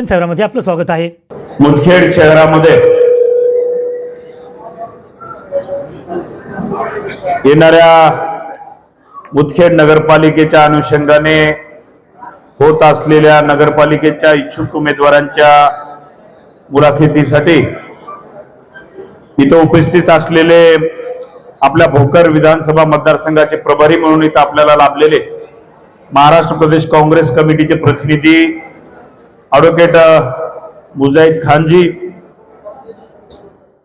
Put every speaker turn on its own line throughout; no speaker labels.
दर्शन शहरामध्ये आपलं स्वागत आहे.
मुदखेड शहरामध्ये येणाऱ्या मुदखेड नगरपालिकेच्या अनुषंगाने होत असलेल्या नगरपालिकेच्या इच्छुक उमेदवारांच्या मुलाखतीसाठी इथं उपस्थित असलेले आपल्या भोकर विधानसभा मतदारसंघाचे प्रभारी म्हणून इथं आपल्याला लाभलेले महाराष्ट्र प्रदेश काँग्रेस कमिटीचे प्रतिनिधी ॲडव्होकेट मुजाहिद खानजी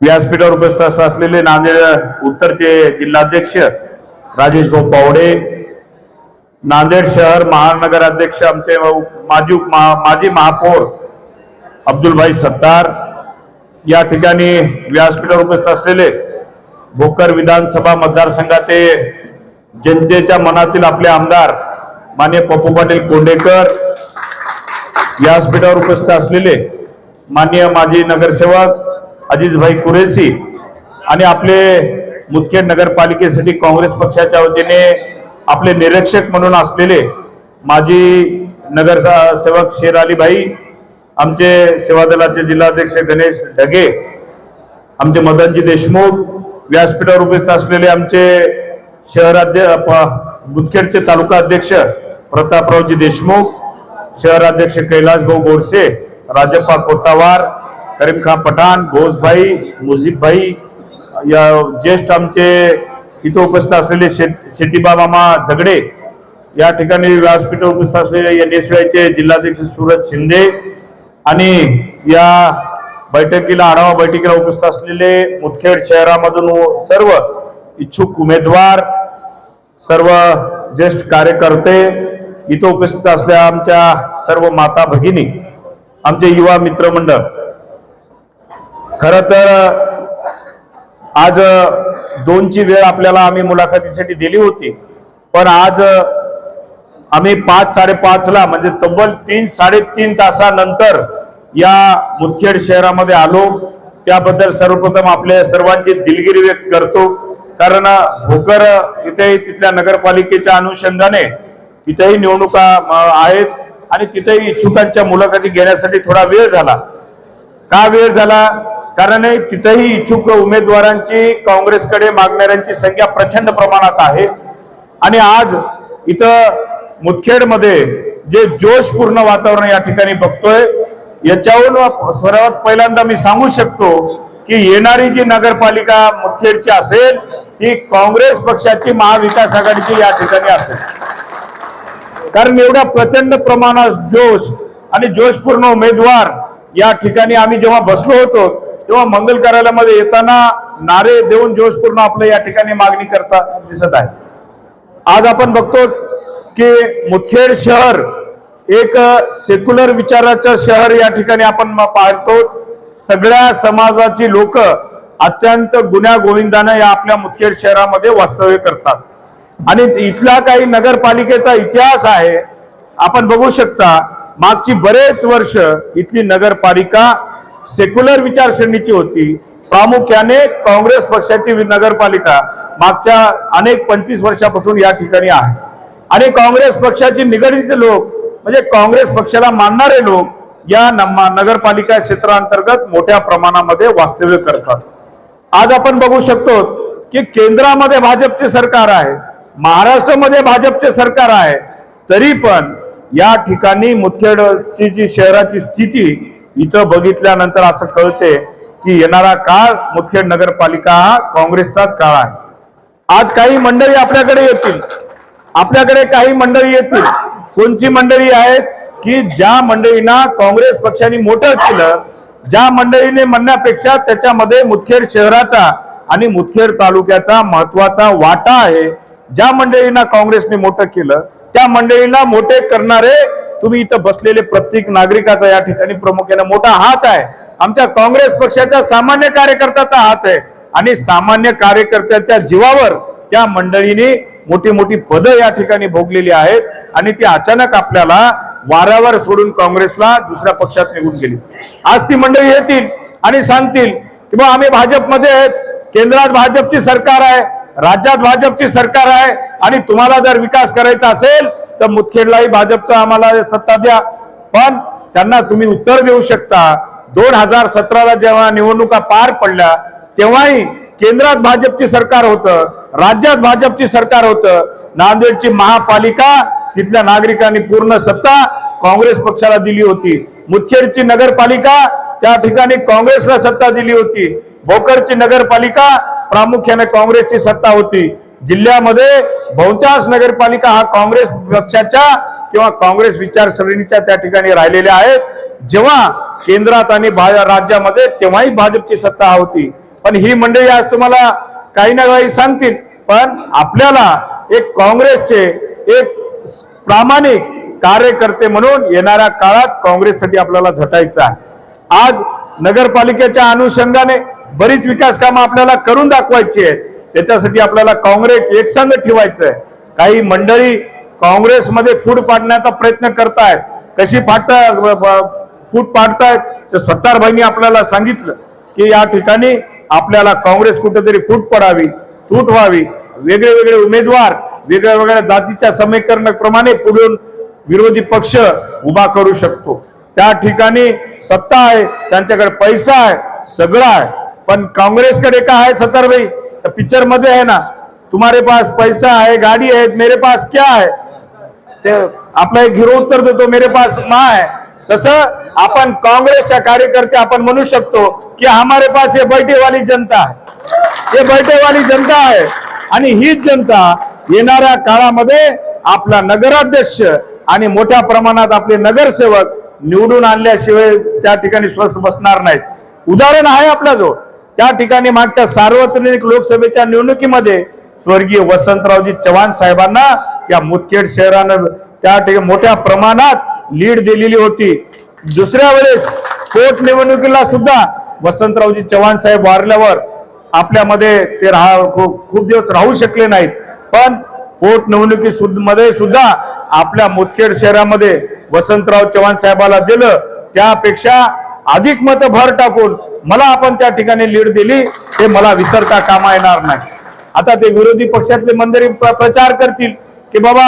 व्यासपीठावर उपस्थित असलेले नांदेड उत्तरचे जिल्हाध्यक्ष राजेश भाऊ पावडे नांदेड शहर महानगर अध्यक्ष आमचे माजी उपमा- माजी महापौर अब्दुलभाई सत्तार या ठिकाणी व्यासपीठावर उपस्थित असलेले भोकर विधानसभा मतदारसंघाचे जनतेच्या मनातील आपले आमदार मान्य पप्पू पाटील कोंडेकर व्यासपीठावर उपस्थित असलेले मान्य माजी नगरसेवक अजिजभाई कुरेशी आणि आपले मुदखेड नगरपालिकेसाठी काँग्रेस पक्षाच्या वतीने आपले निरीक्षक म्हणून असलेले माजी नगरसेवक शेर अलीभाई आमचे सेवा दलाचे जिल्हाध्यक्ष गणेश ढगे आमचे मदनजी देशमुख व्यासपीठावर उपस्थित असलेले आमचे शहराध्य मुदखेडचे तालुका अध्यक्ष प्रतापरावजी देशमुख शहराध्यक्ष कैलासभाऊ गोडसे राजप्पा कोतावार करीम खान पठाण घोषभाई मुजीबभाई या ज्येष्ठ आमचे इथं उपस्थित असलेले शेत शेतीबा मामा झगडे या ठिकाणी व्यासपीठावर उपस्थित असलेले एन एस वायचे जिल्हाध्यक्ष सूरज शिंदे आणि या बैठकीला आढावा बैठकीला उपस्थित असलेले मुदखेड शहरामधून सर्व इच्छुक उमेदवार सर्व ज्येष्ठ कार्यकर्ते इथं उपस्थित असल्या आमच्या सर्व माता भगिनी आमचे युवा मित्रमंडळ खर तर आज दोनची वेळ आपल्याला आम्ही मुलाखतीसाठी दिली होती पण आज आम्ही पाच साडेपाचला म्हणजे तब्बल तीन साडेतीन तासानंतर या मुदखेड शहरामध्ये आलो. त्याबद्दल सर्वप्रथम आपल्या सर्वांची दिलगिरी व्यक्त करतो. कारण भोकर इथे तिथल्या नगरपालिकेच्या अनुषंगाने तिथेही निवडणुका आहेत आणि तिथेही इच्छुकांच्या मुलाखती घेण्यासाठी थोडा वेळ झाला. का वेळ झाला? कारण तिथेही इच्छुक उमेदवारांची काँग्रेसकडे मागणाऱ्यांची संख्या प्रचंड प्रमाणात आहे. आणि आज इथं मुदखेडमध्ये जे जोशपूर्ण वातावरण या ठिकाणी बघतोय याच्यावरून सर्वात पहिल्यांदा मी सांगू शकतो की येणारी जी नगरपालिका मुदखेडची असेल ती काँग्रेस पक्षाची महाविकास आघाडीची या ठिकाणी असेल. कारण एवढ्या प्रचंड प्रमाणात जोश आणि जोशपूर्ण उमेदवार या ठिकाणी आम्ही जेव्हा बसलो होतो तेव्हा मंगल कार्यालयामध्ये येताना नारे देऊन जोशपूर्ण आपलं या ठिकाणी मागणी करता दिसत आहे आज आपण बघतो की मुखेड शहर एक सेक्युलर विचाराचं शहर या ठिकाणी आपण पाहतो. सगळ्या समाजाची लोक अत्यंत गुन्ह्या गोविंदानं या आपल्या मुखेड शहरामध्ये वास्तव्य करतात. आणि इथला काही नगरपालिकेचा इतिहास आहे आपण बघू शकता मागची बरेच वर्ष इथली नगरपालिका सेक्युलर विचारसरणीची होती. प्रामुख्याने काँग्रेस पक्षाची नगरपालिका मागच्या अनेक पंचवीस वर्षापासून या ठिकाणी आहे. आणि काँग्रेस पक्षाची निगडीत लोक म्हणजे काँग्रेस पक्षाला मानणारे लोक या नगरपालिका क्षेत्रांतर्गत मोठ्या प्रमाणामध्ये वास्तव्य करतात. आज आपण बघू शकतो की केंद्रामध्ये भाजपचे सरकार आहे. महाराष्ट्रामध्ये भाजपचे सरकार आहे तरी पण या ठिकाणी मुखेडची जी शहराची स्थिती इथं बघितल्यानंतर असं कळते की येणारा काळ मुखेड नगरपालिका हा काँग्रेसचाच काळ आहे. आज काही मंडळी आपल्याकडे येतील. आपल्याकडे काही मंडळी येतील. कोणची मंडळी आहेत? की ज्या मंडळींना काँग्रेस पक्षाने मोठं केलं ज्या मंडळीने म्हणण्यापेक्षा त्याच्यामध्ये मुदखेड शहराचा आणि मुदखेड तालुक्याचा महत्त्वाचा वाटा आहे ज्या मंडळींना काँग्रेसने मोठं केलं त्या मंडळींना मोठे करणारे तुम्ही इथं बसलेले प्रत्येक नागरिकाचा या ठिकाणी प्रामुख्याने मोठा हात आहे. आमच्या काँग्रेस पक्षाच्या सामान्य कार्यकर्त्याचा हात आहे. आणि सामान्य कार्यकर्त्याच्या जीवावर त्या मंडळीने मोठी मोठी पदं या ठिकाणी भोगलेली आहेत आणि ती अचानक आपल्याला वाऱ्यावर सोडून काँग्रेसला दुसऱ्या पक्षात निघून गेली. आज ती मंडळी येतील आणि सांगतील की बा आम्ही भाजपमध्ये आहेत. केंद्रात भाजपची सरकार आहे. राज्यात भाजपची सरकार आहे आणि तुम्हाला जर विकास करायचा असेल तर मुदखेडलाही भाजपचा आम्हाला सत्ता द्या. पण त्यांना तुम्ही उत्तर देऊ शकता. दोन हजार सतराला जेव्हा निवडणुका पार पडल्या तेव्हाही केंद्रात भाजपची सरकार होतं राज्यात भाजपची सरकार होतं. नांदेडची महापालिका तिथल्या नागरिकांनी पूर्ण सत्ता काँग्रेस पक्षाला दिली होती. मुदखेडची नगरपालिका त्या ठिकाणी काँग्रेसला सत्ता दिली होती. भोकरची नगरपालिका प्रामुख्याने काँग्रेसची सत्ता होती. जिल्ह्यामध्ये बहुतांश नगरपालिका हा काँग्रेस पक्षाच्या किंवा काँग्रेस विचारसरणीच्या त्या ठिकाणी राहिलेल्या आहेत. जेव्हा केंद्रात आणि राज्यामध्ये तेव्हाही भाजपची सत्ता होती. पण ही मंडळी आज तुम्हाला काही ना काही सांगतील. पण आपल्याला एक काँग्रेसचे एक प्रामाणिक कार्यकर्ते म्हणून येणाऱ्या काळात काँग्रेससाठी आपल्याला झटायचं आहे. आज नगरपालिकेच्या अनुषंगाने बरीच विकास कामं आपल्याला करून दाखवायची आहेत. त्याच्यासाठी आपल्याला काँग्रेस एकसंघ ठेवायचं आहे काही मंडळी काँग्रेसमध्ये फूट पाडण्याचा प्रयत्न करतायत. कशी पाडता फूट पाडतायत तर सत्तारभाईंनी आपल्याला सांगितलं की या ठिकाणी आपल्याला काँग्रेस कुठेतरी फूट पडावी तूट व्हावी. वेगळे वेगळे उमेदवार वेगळ्या वेगळ्या जातीच्या समीकरणाप्रमाणे पुढून विरोधी पक्ष उभा करू शकतो. त्या ठिकाणी सत्ता आहे त्यांच्याकडे पैसा आहे सगळं आहे. पण काँग्रेसकडे काय आहे सत्तारभाई तर पिक्चरमध्ये आहे ना तुम्हारे पास पैसा आहे गाड़ी आहे मेरे पास क्या आहे? ते आपला एक हिरो उत्तर देतो मेरे पास माँ आहे. तसं आपण काँग्रेसच्या कार्यकर्ते आपण म्हणू शकतो की हमारे पास हे बैठे वाली जनता आहे. हे बैठे वाली जनता आहे. आणि हीच जनता येणाऱ्या काळामध्ये आपला नगराध्यक्ष आणि मोठ्या प्रमाणात आपले नगरसेवक निवडून आणल्याशिवाय त्या ठिकाणी स्वस्थ बसणार नाहीत. उदाहरण आहे आपला जो. त्या ठिकाणी मागच्या सार्वत्रिक लोकसभेच्या निवडणुकीमध्ये स्वर्गीय वसंतरावजी चव्हाण साहेबांना या मुदखेड शहरानं त्या ठिकाणी मोठ्या प्रमाणात लीड दिलेली होती. दुसऱ्या वेळेस पोटनिवडणुकीला सुद्धा वसंतरावजी चव्हाण साहेब वारल्यावर आपल्यामध्ये ते राहा खूप खूप दिवस राहू शकले नाहीत. पण पोटनिवडणुकी मध्ये सुद्धा आपल्या मुदखेड शहरामध्ये वसंतराव चव्हाण साहेबाला दिलं. त्यापेक्षा अधिक मत भर टाकून मला आपण त्या ठिकाणी लीड दिली ते मला विसरता कामा येणार नाही. आता ते विरोधी पक्षातले मंदिरी प्रचार करतील की बाबा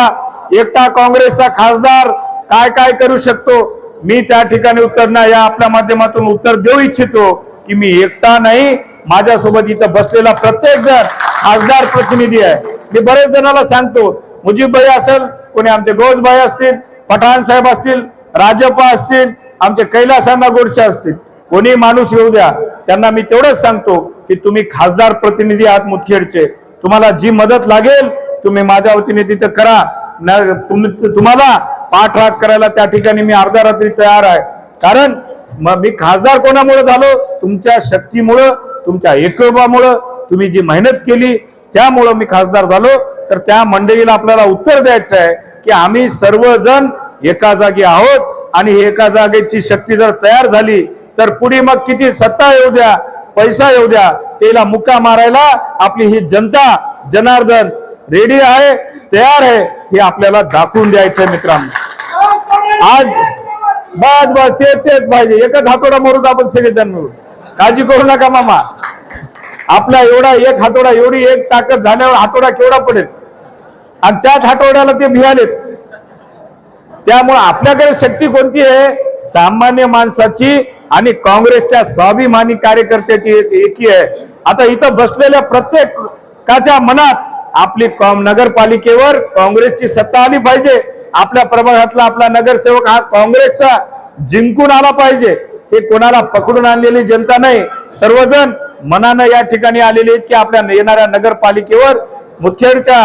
एकटा काँग्रेसचा खासदार काय काय करू शकतो? मी त्या ठिकाणी उत्तर या आपल्या माध्यमातून उत्तर देऊ इच्छितो की मी एकटा नाही. माझ्यासोबत इथं बसलेला प्रत्येक जण खासदार प्रतिनिधी आहे. मी बरेच जणांना सांगतो मुजीबभाई असेल कोणी आमचे गोजभाई असतील पठाण साहेब असतील राजप्पा असतील आमच्या कैलासांना गोडसे असतील. कोणी माणूस येऊ द्या. त्यांना मी तेवढंच सांगतो की तुम्ही खासदार प्रतिनिधी आहात मुदखेडचे. तुम्हाला जी मदत लागेल तुम्ही माझ्या वतीने तिथं करा. न- तुम्हाला पाठराग करायला त्या ठिकाणी मी अर्ध्या रात्री तयार आहे. कारण मग मी खासदार कोणामुळे झालो? तुमच्या शक्तीमुळं तुमच्या एकोपामुळं तुम्ही जी मेहनत केली त्यामुळं मी खासदार झालो. तर त्या मंडळीला आपल्याला उत्तर द्यायचं आहे की आम्ही सर्वजण एका जागी आहोत. आणि एका जागेची शक्ती जर तयार झाली तर पुढे मग किती सत्ता येऊ द्या पैसा येऊ द्या त्याला मुक्का मारायला आपली ही जनता जनार्दन रेडी आहे तयार आहे हे आपल्याला दाखवून द्यायचं मित्रांनो. आज बस बस तेच तेच पाहिजे. एकच हातोडा मारू आपण सगळेजण मिळून? काळजी करू नका मामा. आपला एवढा एक हातोडा एवढी एक ताकद झाल्यावर हातोडा केवढा पडेल? आणि त्याच हातोड्याला ते भियालेत त्यामुळे आपल्याकडे शक्ती कोणती आहे? सामान्य माणसाची आणि काँग्रेसच्या स्वाभिमानी कार्यकर्त्याची एक- एकी आहे. आता इथं बसलेल्या प्रत्येकाच्या मनात आपली नगरपालिकेवर काँग्रेसची सत्ता आली पाहिजे. आपल्या प्रभागातला आपला नगरसेवक हा काँग्रेसचा जिंकून आला पाहिजे. हे कोणाला पकडून आणलेली जनता नाही. सर्वजण मनानं या ठिकाणी आलेले आहेत की आपल्या येणाऱ्या नगरपालिकेवर मुखेडच्या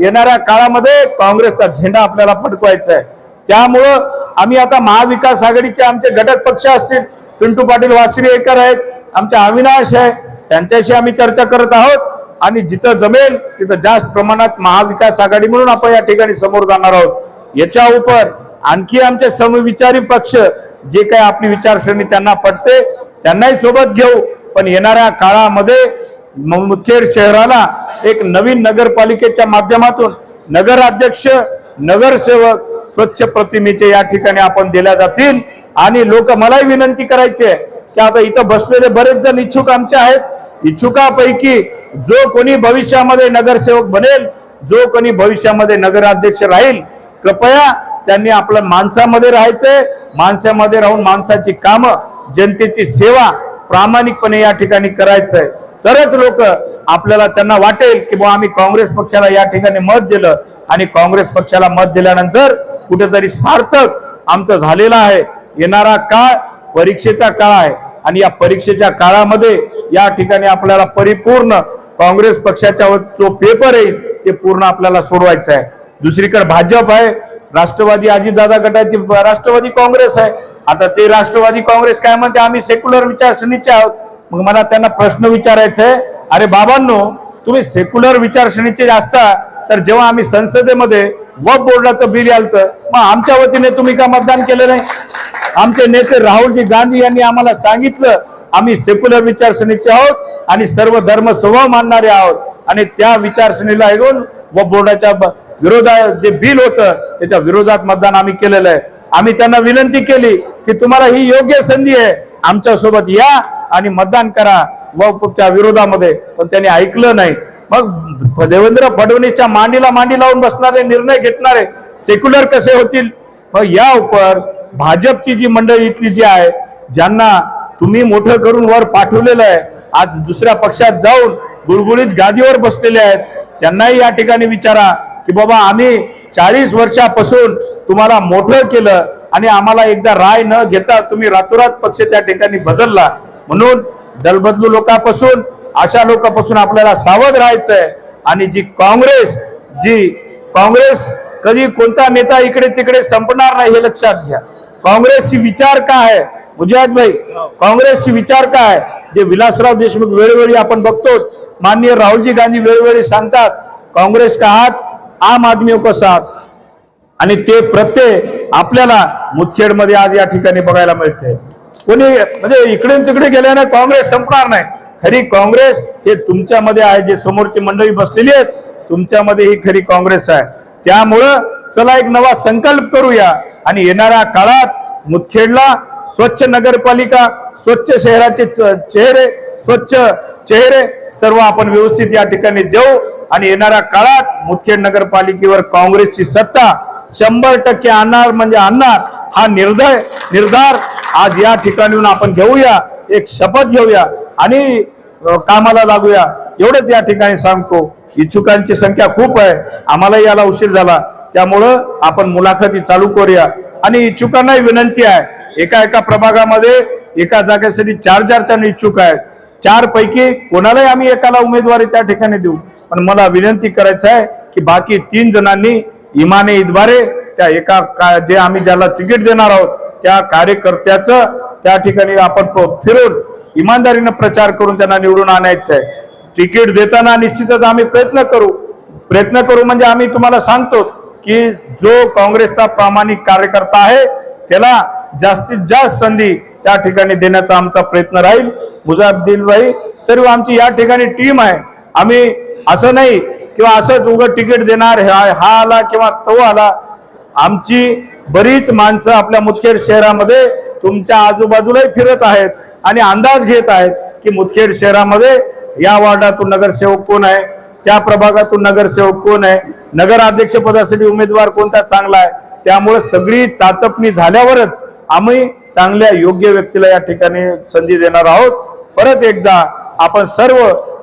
येणाऱ्या काळामध्ये काँग्रेसचा झेंडा आपल्याला फडकवायचा आहे. त्यामुळं आम्ही आता महाविकास आघाडीचे आमचे घटक पक्ष असतील पिंटू पाटील वासिरेकर आहेत आमचे अविनाश आहे त्यांच्याशी आम्ही चर्चा करत आहोत. आणि जिथं जमेल तिथं जास्त प्रमाणात महाविकास आघाडी म्हणून आपण या ठिकाणी समोर जाणार आहोत. याच्या उपर आणखी आमचे समविचारी पक्ष जे काही आपली विचारसरणी त्यांना पडते त्यांनाही सोबत घेऊ. पण येणाऱ्या काळामध्ये मुखेड शहराला एक नवीन नगरपालिकेच्या माध्यमातून नगराध्यक्ष नगरसेवक स्वच्छ प्रतिमेचे या ठिकाणी आपण दिल्या जातील. आणि लोक मलाही विनंती करायची आहे की आता इथं बसलेले बरेच जण इच्छुक आमचे आहेत. इच्छुकापैकी जो कोणी भविष्यामध्ये नगरसेवक बनेल जो कोणी भविष्यामध्ये नगराध्यक्ष राहील कृपया त्यांनी आपलं माणसामध्ये राहायचंय. माणसामध्ये राहून माणसाची कामं जनतेची सेवा प्रामाणिकपणे या ठिकाणी करायचंय. तरच लोक आपल्याला त्यांना वाटेल की बुवा आम्ही काँग्रेस पक्षाला या ठिकाणी मत दिलं. आणि काँग्रेस पक्षाला मत दिल्यानंतर कुठेतरी सार्थक आमचं झालेलं आहे. येणारा काळ परीक्षेचा काळ आहे. आणि या परीक्षेच्या काळामध्ये या ठिकाणी आपल्याला परिपूर्ण काँग्रेस पक्षाच्या जो पेपर येईल ते पूर्ण आपल्याला सोडवायचं आहे. दुसरीकडे भाजप आहे. राष्ट्रवादी अजितदादा गटाची राष्ट्रवादी काँग्रेस आहे. आता ते राष्ट्रवादी काँग्रेस काय म्हणते? आम्ही सेक्युलर विचारसरणीचे आहोत. मग मला त्यांना प्रश्न विचारायचा आहे. अरे बाबांनो तुम्ही सेक्युलर विचारसरणीचे असता तर जेव्हा आम्ही संसदेमध्ये वक बोर्डाचं बिल आलतं मग आमच्या वतीने तुम्ही का मतदान केलं नाही? आमचे नेते राहुलजी गांधी यांनी आम्हाला सांगितलं आम्ही सेक्युलर विचारसरणीचे आहोत आणि सर्व धर्म स्वभाव मानणारे आहोत. आणि त्या विचारसरणीला ऐकून व बोर्डाच्या विरोधात जे बिल होतं त्याच्या विरोधात मतदान आम्ही केलेलं आहे. आम्ही त्यांना विनंती केली की तुम्हाला ही योग्य संधी आहे आमच्यासोबत या आणि मतदान करा. व त्या विरोधामध्ये पण त्यांनी ऐकलं नाही. मग देवेंद्र फडणवीसच्या मांडीला मांडी लावून बसणारे निर्णय घेतणारे सेक्युलर कसे होतील? मग या उपर भाजपची जी मंडळी इथली जी आहे ज्यांना तुम्ही मोठं करून वर पाठवलेलं आहे आज दुसऱ्या पक्षात जाऊन गुळगुळीत गादीवर बसलेले आहेत त्यांनाही या ठिकाणी विचारा की बाबा आम्ही चाळीस वर्षापासून तुम्हाला मोठं केलं आणि आम्हाला एकदा राय न घेता तुम्ही रातोरात पक्ष त्या ठिकाणी बदलला. म्हणून दलबदलू लोकांपासून अशा लोकांपासून आपल्याला सावध राहायचं आहे आणि जी काँग्रेस जी काँग्रेस कधी कोणता नेता इकडे तिकडे संपणार नाही हे लक्षात घ्या. काँग्रेसची विचार काय आहे? मुजाहिद भाई काँग्रेसची विचार काय जे विलासराव देशमुख वेळोवेळी आपण बघतो माननीय राहुलजी गांधी वेळोवेळी सांगतात काँग्रेस का हात आम आदमी हो कसा साथ? आणि ते प्रत्यय आपल्याला मुदखेडमध्ये आज या ठिकाणी बघायला मिळते कोणी म्हणजे इकडे तिकडे गेल्यानं काँग्रेस संपणार नाही. खरी काँग्रेस हे तुमच्यामध्ये आहे जे समोरची मंडळी बसलेली आहेत तुमच्यामध्ये ही खरी काँग्रेस आहे. त्यामुळं चला एक नवा संकल्प करूया. आणि येणाऱ्या काळात मुदखेडला स्वच्छ नगरपालिका स्वच्छ शहराचे च- चेहरे स्वच्छ चेहरे सर्व आपण व्यवस्थित या ठिकाणी देऊ. आणि येणाऱ्या काळात मुदखेड नगरपालिकेवर काँग्रेसची सत्ता शंभर टक्के आणणार म्हणजे आणणार हा निर्दय निर्धार आज या ठिकाणीहून आपण घेऊया. एक शपथ घेऊया. आणि कामाला लागूया. एवढंच या ठिकाणी सांगतो. इच्छुकांची संख्या खूप आहे. आम्हाला याला उशीर झाला. त्यामुळं आपण मुलाखती चालू करूया. आणि इच्छुकांनाही विनंती आहे एका एका प्रभागामध्ये एका जागेसाठी चार चार जण इच्छुक आहेत. चार पैकी कोणालाही आम्ही एकाला उमेदवारी त्या ठिकाणी देऊ. पण मला विनंती करायचं आहे की बाकी तीन जणांनी इमाने इतबारे त्या एका का- जे आम्ही ज्याला तिकीट देणार आहोत त्या कार्यकर्त्याचं त्या ठिकाणी आपण फिरून इमानदारीनं प्रचार करून त्यांना निवडून आणायचं आहे. तिकीट देताना निश्चितच आम्ही प्रयत्न करू. प्रयत्न करू म्हणजे आम्ही तुम्हाला सांगतो की जो काँग्रेसचा प्रामाणिक कार्यकर्ता आहे त्याला जास्तीत जास्त संधी त्या ठिकाणी देण्याचा आमचा प्रयत्न राहील. मुजाबदिल भाई सर्व आमची या ठिकाणी टीम आहे. आम्ही असं नाही किंवा असंच उघड तिकीट देणार हा हा आला किंवा तो आला. आमची बरीच माणसं आपल्या मुदखेड शहरामध्ये तुमच्या आजूबाजूलाही फिरत आहेत. आणि अंदाज घेत आहेत की मुदखेड शहरामध्ये या वार्डातून नगरसेवक कोण आहे? त्या प्रभागातून नगरसेवक कोण आहे? नगराध्यक्ष पदासाठी उमेदवार कोणता चांगला आहे? त्यामुळे सगळी चाचपणी झाल्यावरच आम्ही चांगल्या योग्य व्यक्तीला या ठिकाणी संधी देणार आहोत. परत एकदा आपण सर्व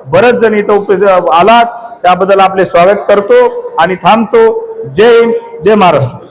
बरेच जण इथं उपस्थित आलात. त्याबद्दल आपले स्वागत करतो आणि थांबतो. जय हिंद जय महाराष्ट्र.